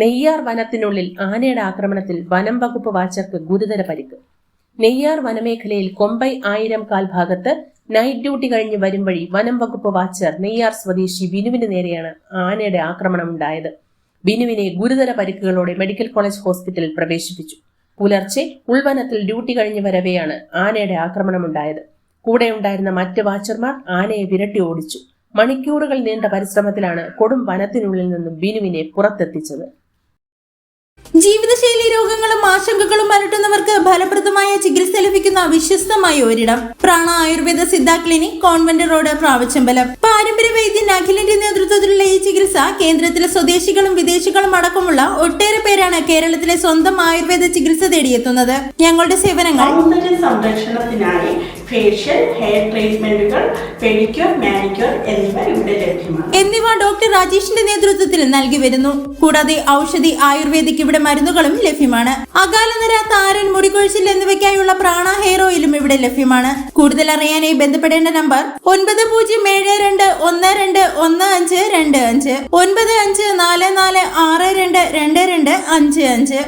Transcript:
നെയ്യാർ വനത്തിനുള്ളിൽ ആനയുടെ ആക്രമണത്തിൽ വനം വകുപ്പ് വാച്ചർക്ക് ഗുരുതര പരിക്ക്. നെയ്യാർ വനമേഖലയിൽ കൊമ്പൈ ആയിരം കാൽ ഭാഗത്ത് നൈറ്റ് ഡ്യൂട്ടി കഴിഞ്ഞ് വരും വഴി വനം വകുപ്പ് വാച്ചർ നെയ്യാർ സ്വദേശി ബിനുവിന് നേരെയാണ് ആനയുടെ ആക്രമണം ഉണ്ടായത്. ബിനുവിനെ ഗുരുതര പരിക്കുകളോടെ മെഡിക്കൽ കോളേജ് ഹോസ്പിറ്റലിൽ പ്രവേശിപ്പിച്ചു. പുലർച്ചെ ഉൾവനത്തിൽ ഡ്യൂട്ടി കഴിഞ്ഞ് വരവെയാണ് ആനയുടെ കൂടെ ഉണ്ടായിരുന്ന മറ്റ് വാച്ചർമാർ ആനയെ വിരട്ടി ഓടിച്ചു. മണിക്കൂറുകൾ നീണ്ട പരിശ്രമത്തിലാണ് കൊടും വനത്തിനുള്ളിൽ നിന്നും ബിനുവിനെ പുറത്തെത്തിച്ചത്. ജീവിതശൈലി രോഗങ്ങളും ആശങ്കകളും അലട്ടുന്നവർക്ക് ഫലപ്രദമായ ചികിത്സ ലഭിക്കുന്ന വിശ്വസ്തമായ ഒരിടം. Prana Ayurveda Siddha clinic convent road Pravachambalam പാരമ്പര്യ വൈദ്യൻ അഖിലിന്റെ നേതൃത്വത്തിലുള്ള ഈ ചികിത്സ കേന്ദ്രത്തിലെ സ്വദേശികളും വിദേശികളും അടക്കമുള്ള ഒട്ടേറെ പേരാണ് കേരളത്തിലെ സ്വന്തം ആയുർവേദ ചികിത്സ തേടിയെത്തുന്നത്. ഞങ്ങളുടെ സേവനങ്ങൾ സംരക്ഷണത്തിനായി ഫേഷ്യൽ ഹെയർ ട്രീറ്റ്മെന്റുകൾ പെഡിക്യൂർ മാനിക്യൂർ എന്നിവ ഇവിടെ ലഭ്യമാണ്. എന്നിവ ഡോക്ടർ രാജേഷിന്റെ നേതൃത്വത്തിൽ നൽകി വരുന്നു. കൂടാതെ ഔഷധി ആയുർവേദിക് ഇവിടെ മരുന്നുകളും ലഭ്യമാണ്. അകാലനിര താരൻ മുടികൊഴിച്ചിൽ എന്നിവയ്ക്കായുള്ള പ്രാണ ഹെയർ ഓയിലും ഇവിടെ ലഭ്യമാണ്. കൂടുതൽ അറിയാനായി ബന്ധപ്പെടേണ്ട നമ്പർ ഒൻപത് പൂജ്യം ഏഴ് രണ്ട് ഒന്ന് രണ്ട് ഒന്ന് അഞ്ച് രണ്ട് അഞ്ച്. ഒൻപത് അഞ്ച് നാല് നാല് ആറ് രണ്ട് രണ്ട് രണ്ട് അഞ്ച് അഞ്ച്.